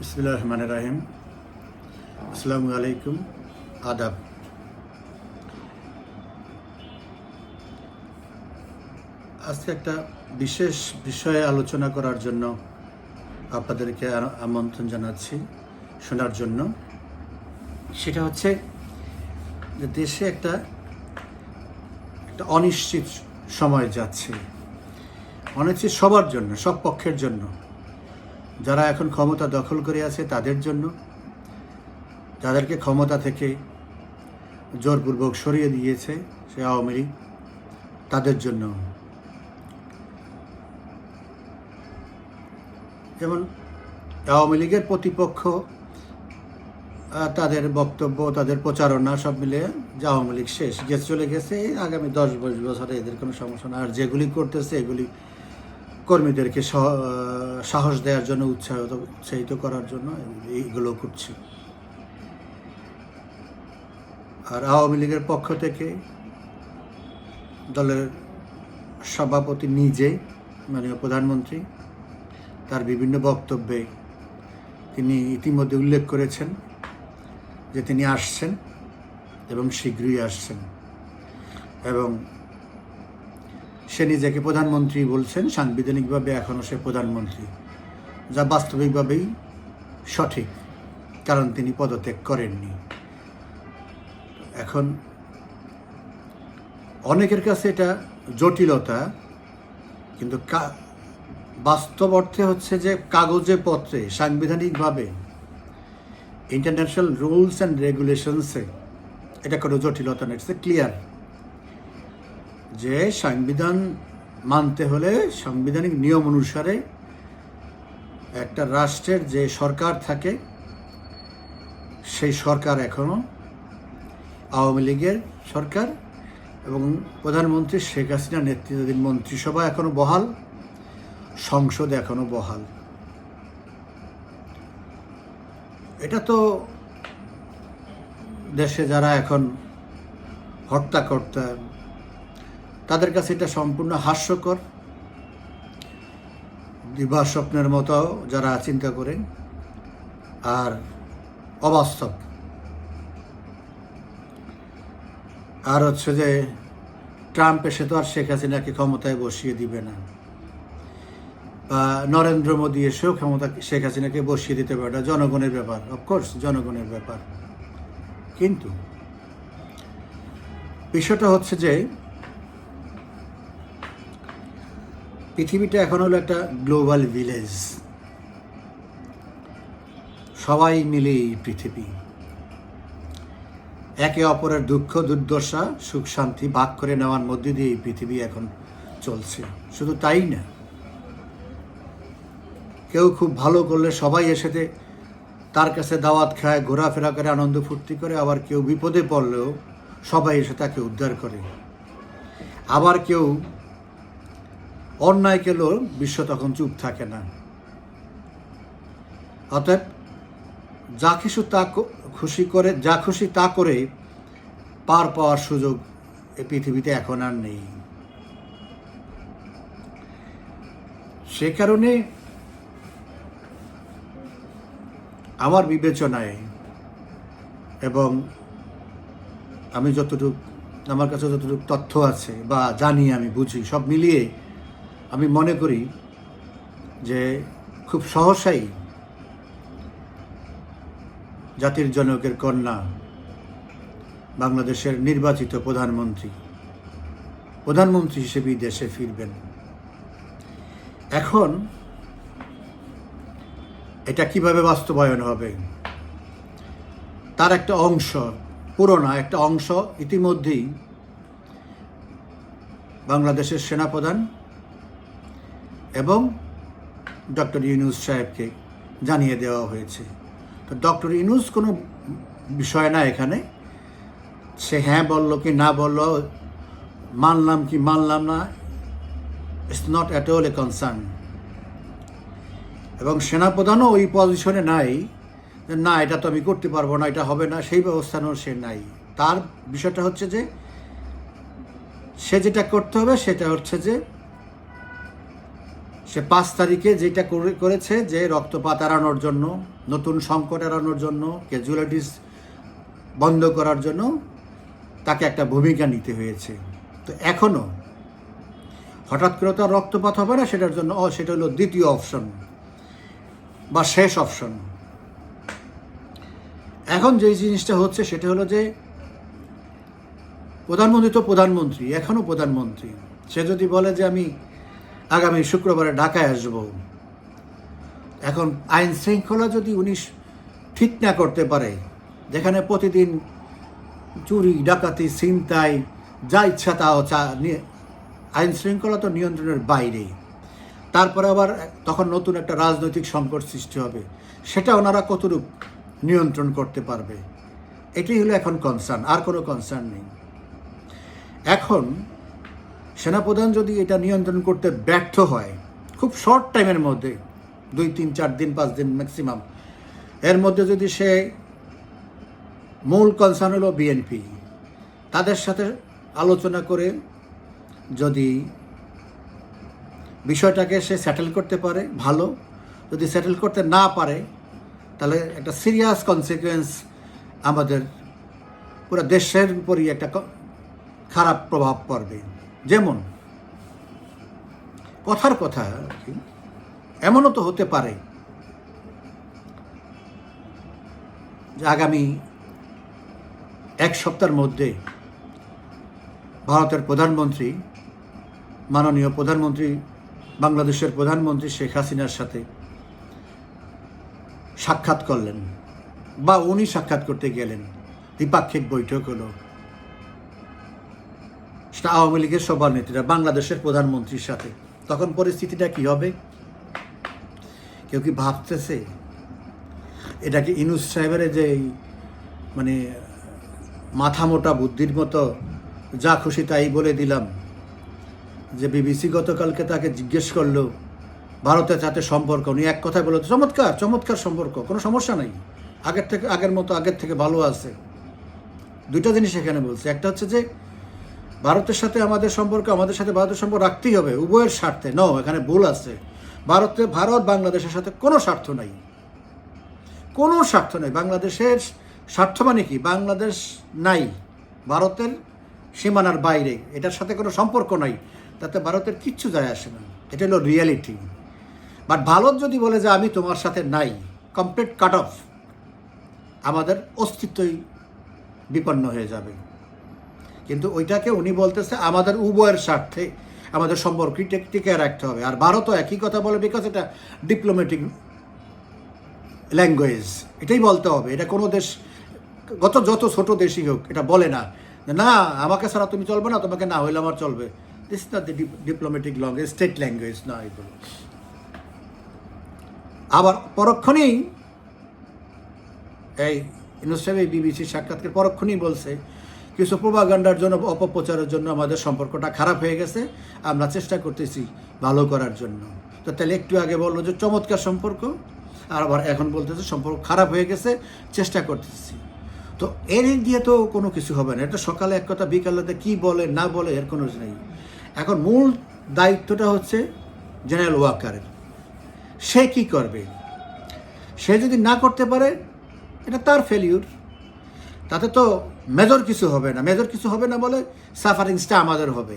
বিসমুল্লাহ রহমান রাহিম আসসালামু আলাইকুম আদাব আজকে একটা বিশেষ বিষয়ে আলোচনা করার জন্য আপনাদেরকে আমন্ত্রণ জানাচ্ছি, শোনার জন্য। সেটা হচ্ছে যে দেশে একটা একটা অনিশ্চিত সময় যাচ্ছে। অনিশ্চিত সবার জন্য, সব পক্ষের জন্য। যারা এখন ক্ষমতা দখল করে আছে তাদের জন্য, যাদেরকে ক্ষমতা থেকে জোরপূর্বক সরিয়ে দিয়েছে সে আওয়ামী লীগ, তাদের জন্য। যেমন আওয়ামী লীগের প্রতিপক্ষ তাদের বক্তব্য, তাদের প্রচারণা সব মিলে যে আওয়ামী লীগ শেষ, যে চলে গেছে আগামী দশ বছরে এদের কোনো সমস্যা না আর যেগুলি করতেছে, এগুলি কর্মীদেরকে সহ- সাহস দেওয়ার জন্য, উৎসাহিত উৎসাহিত করার জন্য এইগুলো করছে। আর আওয়ামী লীগের পক্ষ থেকে দলের সভাপতি নিজে, মাননীয় প্রধানমন্ত্রী, তার বিভিন্ন বক্তব্যে তিনি ইতিমধ্যে উল্লেখ করেছেন যে তিনি আসছেন এবং শীঘ্রই আসছেন এবং সে নিজেকে প্রধানমন্ত্রী বলছেন, সাংবিধানিকভাবে এখনও সে প্রধানমন্ত্রী। যা বাস্তবিকভাবেই সঠিক, কারণ তিনি পদত্যাগ করেননি। এখন অনেকের কাছে এটা জটিলতা, কিন্তু বাস্তব অর্থে হচ্ছে যে কাগজে পত্রে, সাংবিধানিকভাবে ইন্টারন্যাশনাল রুলস অ্যান্ড রেগুলেশনসে এটা কোনো জটিলতা নেই ক্লিয়ার যে সংবিধান মানতে হলে সাংবিধানিক নিয়ম অনুসারে একটা রাষ্ট্রের যে সরকার থাকে, সেই সরকার এখনও আওয়ামী লীগের সরকার এবং প্রধানমন্ত্রী শেখ হাসিনা নেতৃত্বাধীন মন্ত্রিসভা এখনও বহাল, সংসদ এখনও বহাল। এটা তো দেশে যারা এখন হর্তাকর্তা তাদের কাছে এটা সম্পূর্ণ হাস্যকর। দিবা স্বপ্নের মতো যারা চিন্তা করেন আর অবাস্তব। আর হচ্ছে যে ট্রাম্প এসে তো আর শেখ হাসিনাকে ক্ষমতায় বসিয়ে দিবে না। বা নরেন্দ্র মোদী এসেও ক্ষমতা শেখ হাসিনাকে বসিয়ে দিতে পারে এটা জনগণের ব্যাপার অফকোর্স জনগণের ব্যাপার। কিন্তু বিষয়টা হচ্ছে যে পৃথিবীটা এখন হলো একটা গ্লোবাল ভিলেজ সবাই মিলে এই পৃথিবী। একে অপরের দুঃখ, দুর্দশা, সুখ, শান্তি ভাগ করে নেওয়ার মধ্যে দিয়ে এই পৃথিবী এখন চলছে। শুধু তাই না, কেউ খুব ভালো করলে সবাই এসেতে তার কাছে দাওয়াত খায়, ঘোরাফেরা করে, আনন্দ ফুর্তি করে, আবার কেউ বিপদে পড়লেও সবাই এসে তাকে উদ্ধার করে। আবার কেউ অন্যায় কেলেও বিশ্ব তখন চুপ থাকে না। অতএব যা কিছু তা খুশি করে যা খুশি তা করে পার পাওয়ার সুযোগ এ পৃথিবীতে এখন আর নেই। সে কারণে আমার বিবেচনায় এবং আমি যতটুকু আমার কাছে যতটুকু তথ্য আছে বা জানি আমি বুঝি, সব মিলিয়ে আমি মনে করি যে খুব সহসাই জাতির জনকের কন্যা বাংলাদেশের নির্বাচিত প্রধানমন্ত্রী প্রধানমন্ত্রী হিসেবেই দেশে ফিরবেন। এখন এটা কীভাবে বাস্তবায়ন হবে? তার একটা অংশ পুরো না একটা অংশ ইতিমধ্যেই বাংলাদেশের সেনাপ্রধান এবং ডক্টর ইউনুস সাহেবকে জানিয়ে দেওয়া হয়েছে। তো ডক্টর ইউনুস কোনো বিষয় না এখানে। সে হ্যাঁ বলল কি না বলল, মানলাম কি মানলাম না it's not at all a concern এবং সেনাপ্রধানও ওই পজিশনে নাই না, এটা তো আমি করতে পারব না, এটা হবে না, সেই ব্যবস্থানও সে নাই। তার বিষয়টা হচ্ছে যে, সে যেটা করতে হবে সেটা হচ্ছে যে সে পাঁচ তারিখে যেটা করে- করেছে যে রক্তপাত এড়ানোর জন্য, নতুন সংকট এড়ানোর জন্য ক্যাজুয়ালিটিস বন্ধ করার জন্য তাকে একটা ভূমিকা নিতে হয়েছে। তো এখনও হঠাৎ করে তো রক্তপাত হবে না, সেটার জন্য, ও, সেটা হলো দ্বিতীয় অপশন বা শেষ অপশন। এখন যে জিনিসটা হচ্ছে, সেটা হলো যে প্রধানমন্ত্রী তো প্রধানমন্ত্রী এখনও প্রধানমন্ত্রী। সে যদি বলে যে আমি আগামী শুক্রবারে ঢাকায় আসব। এখন আইন শৃঙ্খলা যদি উনি ঠিক না করতে পারে, যেখানে প্রতিদিন চুরি, ডাকাতি, ছিনতাই, যা ইচ্ছা তা চা আইন শৃঙ্খলা তো নিয়ন্ত্রণের বাইরে। তারপরে আবার তখন নতুন একটা রাজনৈতিক সংকট সৃষ্টি হবে। সেটা ওনারা কতটুকু নিয়ন্ত্রণ করতে পারবে? এটাই হলো এখন কনসার্ন আর কোনো কনসার্ন নেই। এখন সেনাপ্রধান যদি এটা নিয়ন্ত্রণ করতে ব্যর্থ হয়, খুব শর্ট টাইমের মধ্যে, দুই, তিন, চার দিন, পাঁচ দিন ম্যাক্সিমাম এর মধ্যে যদি সে মূল কনসার্ন হলো বিএনপি তাদের সাথে আলোচনা করে যদি বিষয়টাকে সে সেটেল করতে পারে, ভালো। যদি সেটেল করতে না পারে, তাহলে একটা সিরিয়াস কনসিকুয়েন্স আমাদের পুরো দেশের উপরই একটা খারাপ প্রভাব পড়বে। যেমন, কথার কথা, এমনও তো হতে পারে যে আগামী এক সপ্তাহের মধ্যে ভারতের প্রধানমন্ত্রী, মাননীয় প্রধানমন্ত্রী, বাংলাদেশের প্রধানমন্ত্রী শেখ হাসিনার সাথে সাক্ষাৎ করলেন বা উনি সাক্ষাৎ করতে গেলেন। দ্বিপাক্ষিক বৈঠক হলো। সেটা আওয়ামী লীগের সভানেত্রীরা বাংলাদেশের প্রধানমন্ত্রীর সাথে। তখন পরিস্থিতিটা কি হবে? কেউ কি ভাবতেছে? এটা কি ইনুস সাহেবের যে মানে মাথা মোটা বুদ্ধির মতো, যা খুশি তাই বলে দিলাম, যে বিবিসি গতকালকে তাকে জিজ্ঞেস করল, ভারতের সাথে সম্পর্ক উনি এক কথায় বলতো চমৎকার চমৎকার সম্পর্ক, কোনো সমস্যা নাই। আগের থেকে, আগের মতো আগের থেকে ভালো আছে। দুইটা জিনিস এখানে বলছে। একটা হচ্ছে যে ভারতের সাথে আমাদের সম্পর্ক, আমাদের সাথে ভারতের সম্পর্ক রাখতেই হবে, উভয়ের স্বার্থে। ন এখানে ভুল আছে। ভারতে, ভারত বাংলাদেশের সাথে কোনো স্বার্থ নাই। কোনো স্বার্থ নেই। বাংলাদেশের স্বার্থ মানে কি? বাংলাদেশ নাই। ভারতের সীমানার বাইরে। এটার সাথে কোনো সম্পর্ক নাই। তাতে ভারতের কিচ্ছু যায় আসে না। এটা হলো রিয়ালিটি বাট ভারত যদি বলে যে আমি তোমার সাথে নাই কমপ্লিট কাট অফ আমাদের অস্তিত্বই বিপন্ন হয়ে যাবে। কিন্তু ওইটাকে উনি বলতেছে আমাদের উভয়ের স্বার্থে, আমাদের সম্পর্ক টিকে রাখতে হবে। আর ভারতও একই কথা বলে বিকজ এটা ডিপ্লোম্যাটিক ল্যাঙ্গুয়েজ এটাই বলতে হবে। এটা কোনো দেশ, গত যত ছোট দেশই হোক, এটা বলে না না, আমাকে ছাড়া তুমি চলবে না, তোমাকে না হইলে আমার চলবে। দিস না the diplomatic language state language না এগুলো। আবার পরক্ষণেই, এই ইনুসাহেব বিবিসির সাক্ষাৎকার পরক্ষণেই বলছে কিছু প্রভাগান্ডার জন্য অপপ্রচারের জন্য আমাদের সম্পর্কটা খারাপ হয়ে গেছে। আমরা চেষ্টা করতেছি ভালো করার জন্য। তো তাহলে একটু আগে বলল যে চমৎকার সম্পর্ক, আর আবার এখন বলতেছে সম্পর্ক খারাপ হয়ে গেছে, চেষ্টা করতেছি। তো এর দিয়ে তো কোনো কিছু হবে না। এটা সকালে এক কথা, বিকালেতে কী বলে, না বলে, এর কোনো নেই। এখন মূল দায়িত্বটা হচ্ছে জেনারেল ওয়াকারের। সে কি করবে? সে যদি না করতে পারে, এটা তার ফেলিউর তাতে তো মেজর কিছু হবে না। মেজর কিছু হবে না বলে সাফারিংসটা আমাদের হবে।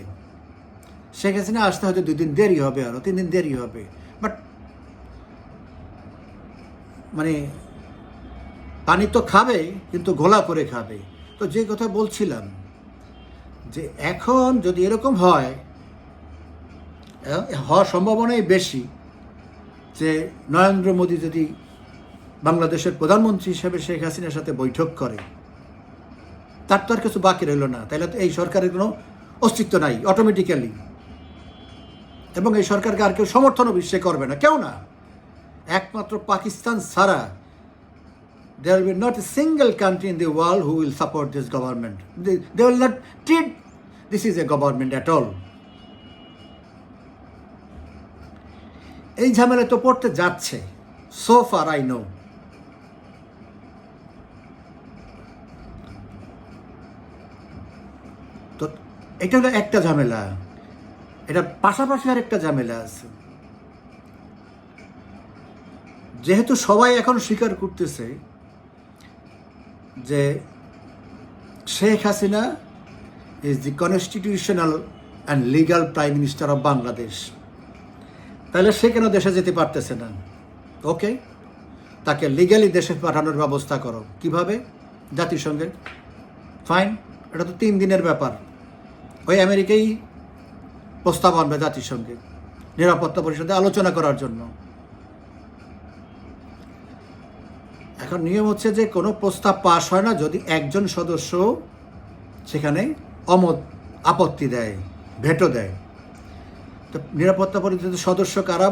শেখ হাসিনা আসতে হয়তো দুই দিন দেরি হবে আরও তিন দিন দেরি হবে। বাট মানে পানি তো খাবে, কিন্তু গোলা করে খাবে। তো যে কথা বলছিলাম, যে এখন যদি এরকম হয় হওয়ার সম্ভাবনাই বেশি যে নরেন্দ্র মোদী যদি বাংলাদেশের প্রধানমন্ত্রী হিসেবে শেখ হাসিনার সাথে বৈঠক করে তার তো আর কিছু বাকি রইল না। তাহলে তো এই সরকারের কোনো অস্তিত্ব নাই অটোমেটিক্যালি এবং এই সরকারকে আর কেউ সমর্থনও বিশ্বে করবে না, কেউ না। একমাত্র পাকিস্তান ছাড়া there will not a single country in the world who will support this government they will not treat this is a government at all এই ঝামেলা তো পড়তে যাচ্ছে সো ফার আই নো এটা হলো একটা ঝামেলা। এটা পাশাপাশি আর একটা ঝামেলা আছে। যেহেতু সবাই এখন স্বীকার করতেছে যে Sheikh Hasina is the constitutional and legal prime minister of Bangladesh তাহলে সে কেন দেশে যেতে পারতেছে না? ওকে তাকে লিগালি দেশে পাঠানোর ব্যবস্থা করো। কীভাবে? জাতিসংঘের ফাইন এটা তো তিন দিনের ব্যাপার। ওই আমেরিকাই প্রস্তাব আনবে জাতিসংঘে নিরাপত্তা পরিষদে আলোচনা করার জন্য। এখন নিয়ম হচ্ছে যে কোনো প্রস্তাব পাশ হয় না যদি একজন সদস্য সেখানে অমত আপত্তি দেয়, ভেটো দেয়। তো নিরাপত্তা পরিষদের সদস্য কারা?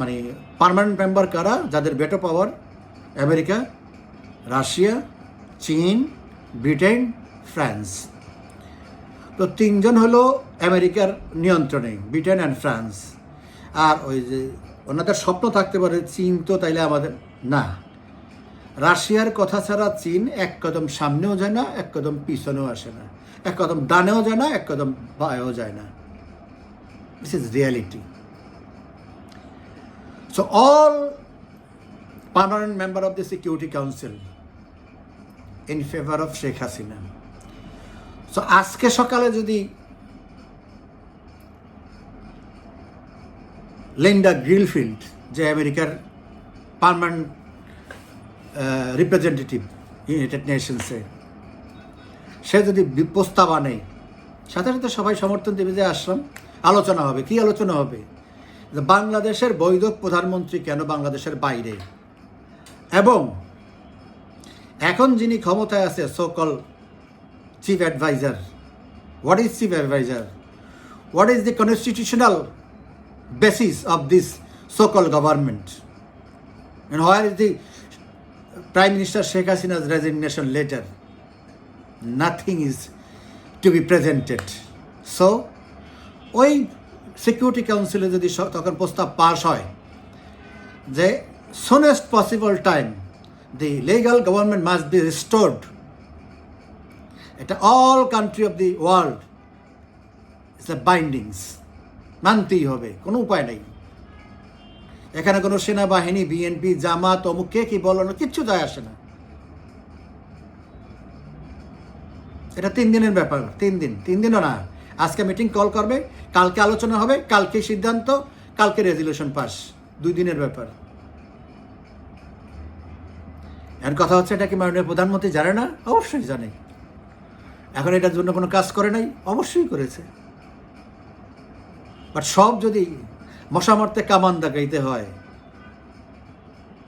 মানে পার্মানেন্ট মেম্বার কারা? যাদের ভেটো পাওয়ার আমেরিকা, রাশিয়া, চীন, ব্রিটেন, ফ্রান্স। তো তিনজন হলো আমেরিকার নিয়ন্ত্রণে, ব্রিটেন অ্যান্ড ফ্রান্স। আর ওই যে ওনাদের স্বপ্ন থাকতে পারে চীন তো তাইলে আমাদের, না। রাশিয়ার কথা ছাড়া চীন এক কদম সামনেও যায় না, এক কদম পিছনেও আসে না। এক কদম ডানেও যায় না, এক কদম বায়েও যায় না। This is reality so all permanent member of the security council in favour of Sheikh Hasina so আজকে সকালে যদি লিন্ডা গ্রিলফিল্ড যে আমেরিকার পার্মানেন্ট রিপ্রেজেন্টেটিভ ইউনাইটেড নেশনসে সে যদি প্রস্তাব আনে, সাথে সাথে সবাই সমর্থন দেবে যে আসলাম, আলোচনা হবে। কি আলোচনা হবে? বাংলাদেশের বৈধ প্রধানমন্ত্রী কেন বাংলাদেশের বাইরে? এবং এখন যিনি ক্ষমতায় আছে সকল chief adviser what is chief adviser what is the constitutional basis of this so-called government? And where is the Prime Minister Sheikh Hasina's resignation letter? Nothing is to be presented. So, ওই security কাউন্সিলে যদি তখন প্রস্তাব pass হয় যে soonest possible time the legal government must be restored এটা all country of the world it's a bindings মানতেই হবে, কোনো উপায় নেই। এখানে কোনো সেনাবাহিনী বিএনপি জামাত, অমুক কে কি বলো না কিচ্ছু যায় আসে না। এটা তিন দিনের ব্যাপার, তিন দিন, তিন দিনও না। আজকে মিটিং কল করবে, কালকে আলোচনা হবে, কালকে সিদ্ধান্ত, কালকে রেজলিউশন পাস দুই দিনের ব্যাপার। এর কথা হচ্ছে এটা কি মাননীয় প্রধানমন্ত্রী জানে না? অবশ্যই জানে। এখন এটার জন্য কোনো কাজ করে নাই? অবশ্যই করেছে। বাট সব যদি মশা মারতে কামান দাগাইতে হয়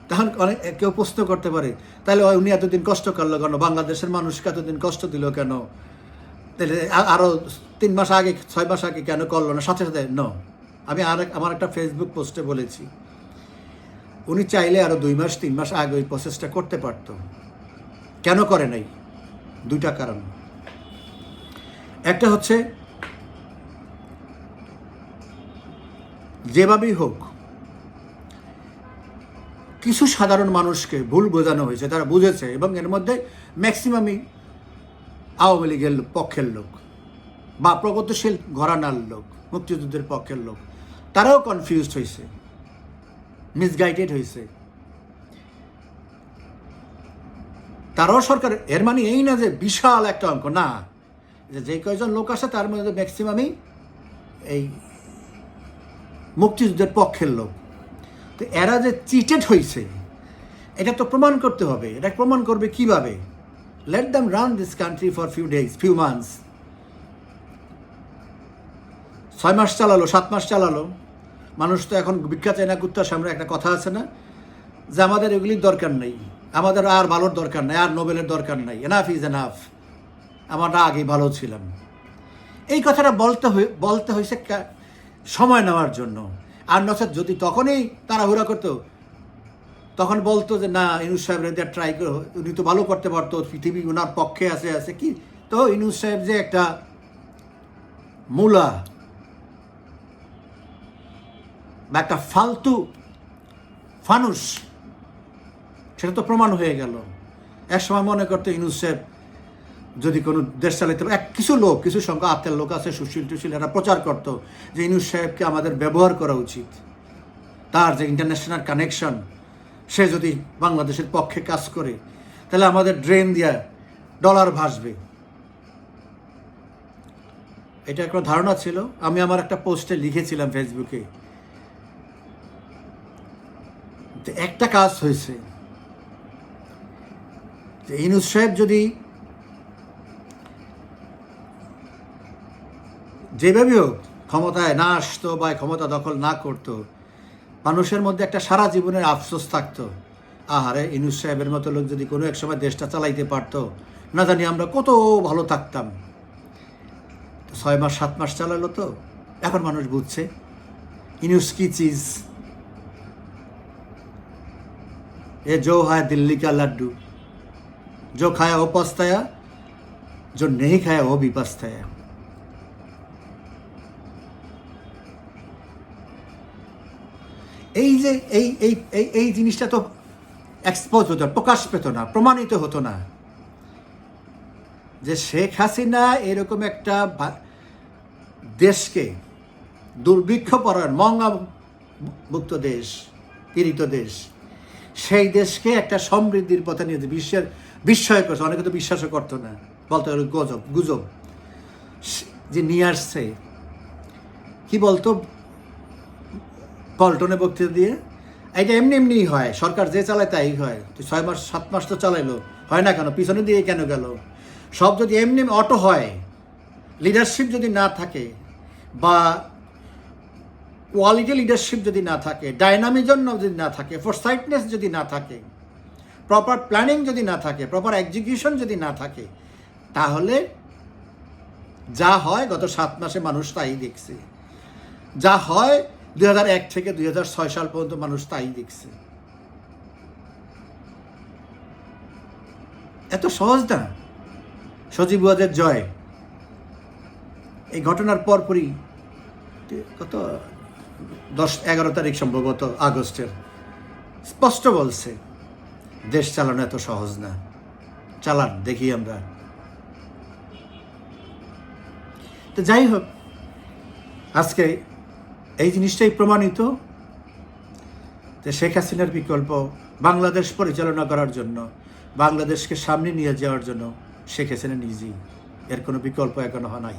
তখন অনেক কেউ প্রশ্ন করতে পারে, তাহলে উনি এতদিন কষ্ট করল কেন? বাংলাদেশের মানুষকে এতদিন কষ্ট দিল কেন? তাহলে আরও তিন মাস আগে, ছয় মাস আগে কেন করল না? সাথে সাথে ন আমি আর আমার একটা ফেসবুক পোস্টে বলেছি। উনি চাইলে আরও দুই মাস, তিন মাস আগে ওই প্রসেসটা করতে পারতো। কেন করে নাই? দুইটা কারণ। একটা হচ্ছে যেভাবেই হোক, কিছু সাধারণ মানুষকে ভুল বোঝানো হয়েছে, তারা বুঝেছে এবং এর মধ্যে ম্যাক্সিমামই আওয়ামী লীগের পক্ষের লোক বা প্রগতিশীল ঘরানার লোক, মুক্তিযুদ্ধের পক্ষের লোক, তারাও কনফিউজড হয়েছে মিসগাইডেড হয়েছে। তারাও সরকার, এর মানে এই না যে বিশাল একটা অঙ্ক, না। যে যে কয়জন লোক আছে তার মধ্যে ম্যাক্সিমামই এই মুক্তিযুদ্ধের পক্ষের লোক। তো এরা যে চিটেড হয়েছে এটা তো প্রমাণ করতে হবে। এটা প্রমাণ করবে কীভাবে? Let them run this country for few days few months ছয় মাস চালালো, সাত মাস চালালো। মানুষ তো এখন বিখ্যাত চায় না, কুত্তার সামনে একটা কথা আছে না, যে আমাদের এগুলির দরকার নেই। আমাদের আর ভালোর দরকার নেই, আর নোবেলের দরকার নেই। এনাফ ইজ এনাফ আমরা আগে ভালো ছিলাম। এই কথাটা বলতে বলতে হয়েছে সময় নেওয়ার জন্য। আর নচেত যদি তখনই তাড়াহুড়া করতো, তখন বলতো যে, না, ইনুস সাহেব এদের ট্রাই করো। উনি তো ভালো করতে পারতো, পৃথিবী ওনার পক্ষে আছে আছে। কি? তো ইনুস সাহেব যে একটা মূলা বা একটা ফালতু ফানুস, সেটা তো প্রমাণ হয়ে গেল। এক সময় মনে করতো ইনুস সাহেব যদি কোনো দেশ চালাইতে এক কিছু লোক, কিছু সংখ্যা আত্মের লোক আছে, সুশীল টুশীল, এরা প্রচার করতো যে ইনুস সাহেবকে আমাদের ব্যবহার করা উচিত। তার যে ইন্টারন্যাশনাল কানেকশন সে যদি বাংলাদেশের পক্ষে কাজ করে, তাহলে আমাদের ড্রেন দিয়া ডলার ভাসবে। এটা একটা ধারণা ছিল। আমি আমার একটা পোস্টে লিখেছিলাম ফেসবুকে। একটা কাজ হয়েছে। ইনুস সাহেব যদি যেভাবে হোক ক্ষমতায় না আসতো বা ক্ষমতা দখল না করতো মানুষের মধ্যে একটা সারা জীবনের আফসোস থাকতো আহারে ইনুস সাহেবের মতো লোক যদি কোনো এক সময় দেশটা চালাইতে পারতো না জানি আমরা কত ভালো থাকতাম তো ছয় মাস সাত মাস চালালো তো এখন মানুষ বুঝছে ইনুস কি চিজ এ जो है दिल्ली का लड्डू जो खाया वो पछताया जो नहीं खाया वो भी पछताया এই যে, এই এই এই এই জিনিসটা তো এক্সপোজ হতো প্রকাশ পেত না, প্রমাণিত হতো না। যে শেখ হাসিনা এরকম একটা দেশকে দুর্ভিক্ষ পরায়ণ মঙ্গা মুক্ত দেশ, পীড়িত দেশ, সেই দেশকে একটা সমৃদ্ধির পথে নিয়ে বিশ্বের, বিস্ময় করছে, অনেকে তো বিশ্বাসও করতো না, বলতো গজব, গুজব। যে নিয়ে আসছে, কি বলতো? পল্টনে বক্তৃতা দিয়ে। এটা এমনি এমনিই হয়, সরকার যে চালায় তাই হয়। ছয় মাস, সাত মাস তো চালাইলো। হয় না কেন? পিছনে দিয়ে কেন গেল? সব যদি এমনি অটো হয় লিডারশিপ যদি না থাকে, বা কোয়ালিটি লিডারশিপ যদি না থাকে ডাইনামিজম যদি না থাকে ফোরসাইটনেস যদি না থাকে প্রপার প্ল্যানিং যদি না থাকে প্রপার এক্সিকিউশন যদি না থাকে, তাহলে যা হয় গত সাত মাসে মানুষ তাই দেখছে। যা হয় এক থেকে দুই হাজার ছয় সাল পর্যন্ত মানুষ তাই দেখছে। এত সহজ না? সজীব ওয়াজের জয়। এই ঘটনার পরপরই কত দশ এগারো তারিখ সম্ভবত আগস্টের, স্পষ্ট বলছে, দেশ চালানো এত সহজ না। চালান, দেখি আমরা। তো যাই হোক, আজকে এই জিনিসটাই প্রমাণিত যে শেখ হাসিনার বিকল্প বাংলাদেশ পরিচালনা করার জন্য, বাংলাদেশকে সামনে নিয়ে যাওয়ার জন্য শেখ হাসিনা নিজেই এর কোনো বিকল্প এখনও নাই।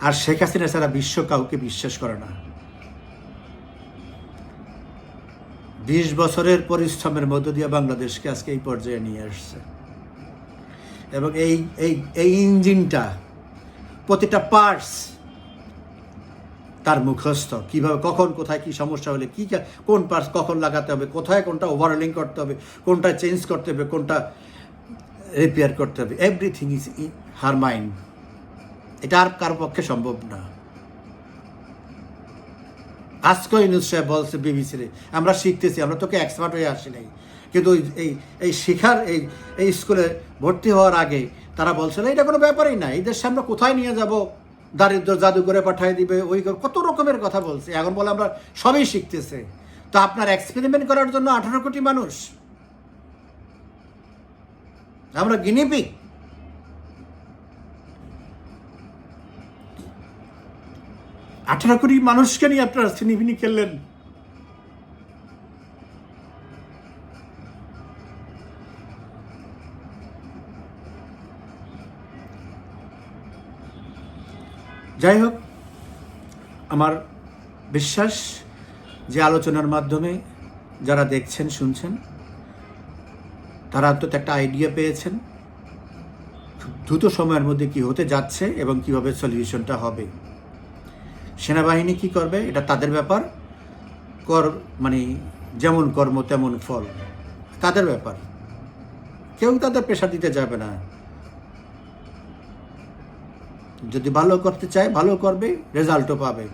আর শেখ হাসিনা ছাড়া বিশ্ব কাউকে বিশ্বাস করে না। বিশ বছরের পরিশ্রমের মধ্য দিয়ে বাংলাদেশকে আজকে এই পর্যায়ে নিয়ে আসছে। এবং এই এই এই ইঞ্জিনটা, প্রতিটা পার্টস তার মুখস্থ, কীভাবে, কখন, কোথায় কি সমস্যা হলে কী কোন পার্স কখন লাগাতে হবে, কোথায় কোনটা ওভারলিং করতে হবে, কোনটা চেঞ্জ করতে হবে, কোনটা রিপেয়ার করতে হবে everything is in her mind এটা আর কার পক্ষে সম্ভব না। আজকে ইনুস সাহেব বলছে বিবিসি রে, আমরা শিখতেছি, আমরা তোকে এক্সপার্ট হয়ে আসি নাই। কিন্তু এই এই শেখার, এই এই স্কুলে ভর্তি হওয়ার আগে তারা বলছিল এটা কোনো ব্যাপারই না, এই দেশে আমরা কোথায় নিয়ে যাব? দারিদ্র জাদুঘরে পাঠিয়ে দিবে, ওই কত রকমের কথা বলছে। এখন বলে আমরা সবই শিখতেছে। তো আপনার এক্সপেরিমেন্ট করার জন্য আঠারো কোটি মানুষ। আমরা গিনিপি আঠারো কোটি মানুষকে নিয়ে আপনারা সিনিফিনি খেললেন। যাই হোক, আমার বিশ্বাস যে আলোচনার মাধ্যমে যারা দেখছেন, শুনছেন, তারা অন্তত একটা আইডিয়া পেয়েছেন দ্রুত সময়ের মধ্যে কি হতে যাচ্ছে এবং কীভাবে সলিউশনটা হবে। সেনাবাহিনী কি করবে? এটা তাদের ব্যাপার। কর মানে যেমন কর্ম, তেমন ফল। তাদের ব্যাপার। কেউ তাদের পেশা দিতে যাবে না। যদি ভালো করতে চায়, ভালো করবে, রেজাল্টও পাবে।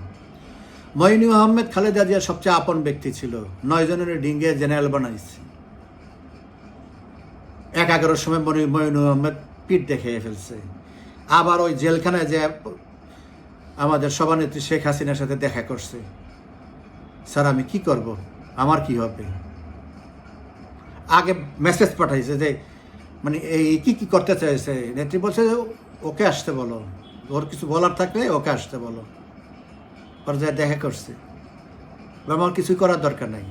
মইনু আহমেদ খালেদা জিয়া সবচেয়ে আপন ব্যক্তি ছিল। নয় জনের ডিঙ্গে জেনারেল বানাইছে। এক এগারোর সময় মনে মইনু আহমেদ পিঠ দেখে ফেলছে। আবার ওই জেলখানায় যে আমাদের সভানেত্রী শেখ হাসিনার সাথে দেখা করছে। স্যার, আমি কি করব? আমার কি হবে? আগে মেসেজ পাঠাইছে যে মানে এই কি কি করতে চাইছে? নেত্রী বলছে ওকে আসতে বলো। ওর কিছু বলার থাকলে ওকে আসতে বলো। পর্যায়ে দেখা করছে। আমার কিছুই করার দরকার নাই।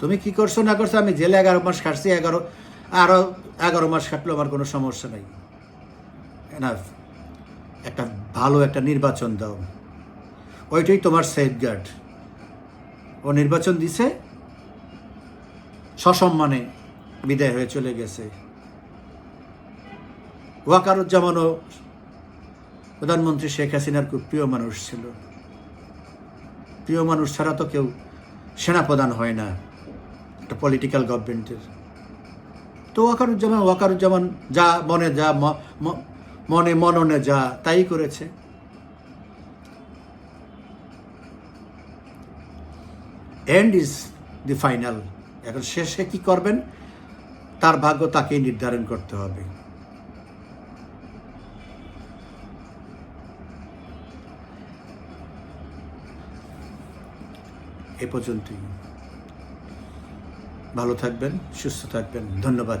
তুমি কি করছ না করছ আমি জেলে এগারো মাস খাটছি, এগারো আরও এগারো মাস খাটলেও আমার কোনো সমস্যা নেই। না একটা ভালো একটা নির্বাচন দাও। ওইটাই তোমার সেফগার্ড ও নির্বাচন দিছে, সসম্মানে বিদায় হয়ে চলে গেছে। ওয়াকারুজ্জামানও প্রধানমন্ত্রী শেখ হাসিনার খুব প্রিয় মানুষ ছিল। প্রিয় মানুষ ছাড়া তো কেউ সেনাপ্রধান হয় না, একটা পলিটিক্যাল গভর্নমেন্টের তো ওয়াকারুজ্জামান ওয়াকারুজ্জামান যা মনে যা মনে মননে যা, তাই করেছে। এন্ড ইজ দি ফাইনাল এখন শেষে কি করবেন? তার ভাগ্য তাকেই নির্ধারণ করতে হবে। এ পর্যন্তই। ভালো থাকবেন সুস্থ থাকবেন। ধন্যবাদ।